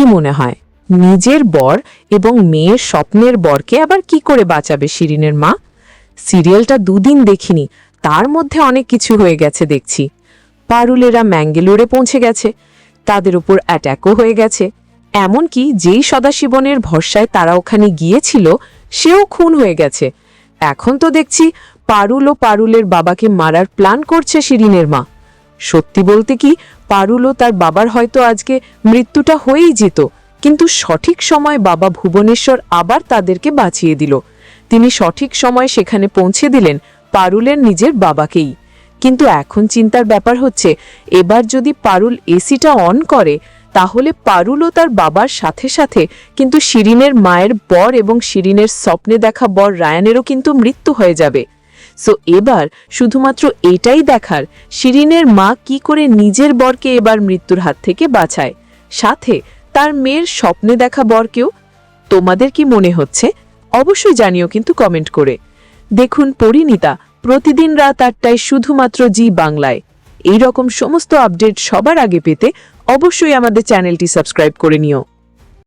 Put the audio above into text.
কি মনে হয়? নিজের বর এবং মেয়ের স্বপ্নের বরকে আবার কি করে বাঁচাবে শিরিনের মা? সিরিয়ালটা দুদিন দেখিনি, তার মধ্যে অনেক কিছু হয়ে গেছে দেখছি। পারুলেরা ম্যাঙ্গেলোরে পৌঁছে গেছে, তাদের উপর অ্যাট্যাকও হয়ে গেছে। এমনকি যেই সদাশিবনের ভরসায় তারা ওখানে গিয়েছিল, সেও খুন হয়ে গেছে। এখন তো দেখছি পারুল ও পারুলের বাবাকে মারার প্ল্যান করছে শিরিনের মা। সত্যি বলতে কি পারুল ও তার বাবার হয়তো আজকে মৃত্যুটা হয়েই যেত, কিন্তু সঠিক সময় বাবা ভুবনেশ্বর আবার তাদেরকে বাঁচিয়ে দিল। তিনি সঠিক সময় সেখানে পৌঁছে দিলেন পারুলের নিজের বাবাকেই। কিন্তু এখন চিন্তার ব্যাপার হচ্ছে, এবার যদি পারুল এসিটা অন করে, তাহলে পারুল ও তার বাবার সাথে সাথে কিন্তু শিরিনের মায়ের বর এবং শিরিনের স্বপ্নে দেখা বর রায়ানেরও কিন্তু মৃত্যু হয়ে যাবে। সো এবার শুধুমাত্র এটাই দেখার, শিরিনের মা কি করে নিজের বরকে এবার মৃত্যুর হাত থেকে বাঁচায়? সাথে তার মেয়ের স্বপ্নে দেখা বরকেও? তোমাদের কি মনে হচ্ছে? অবশ্যই জানিও কিন্তু কমেন্ট করে। দেখুন পরিণীতা, প্রতিদিন রাত আটটায় শুধুমাত্র জি বাংলায়। এই রকম সমস্ত আপডেট সবার আগে পেতে অবশ্যই আমাদের চ্যানেলটি সাবস্ক্রাইব করে নিও।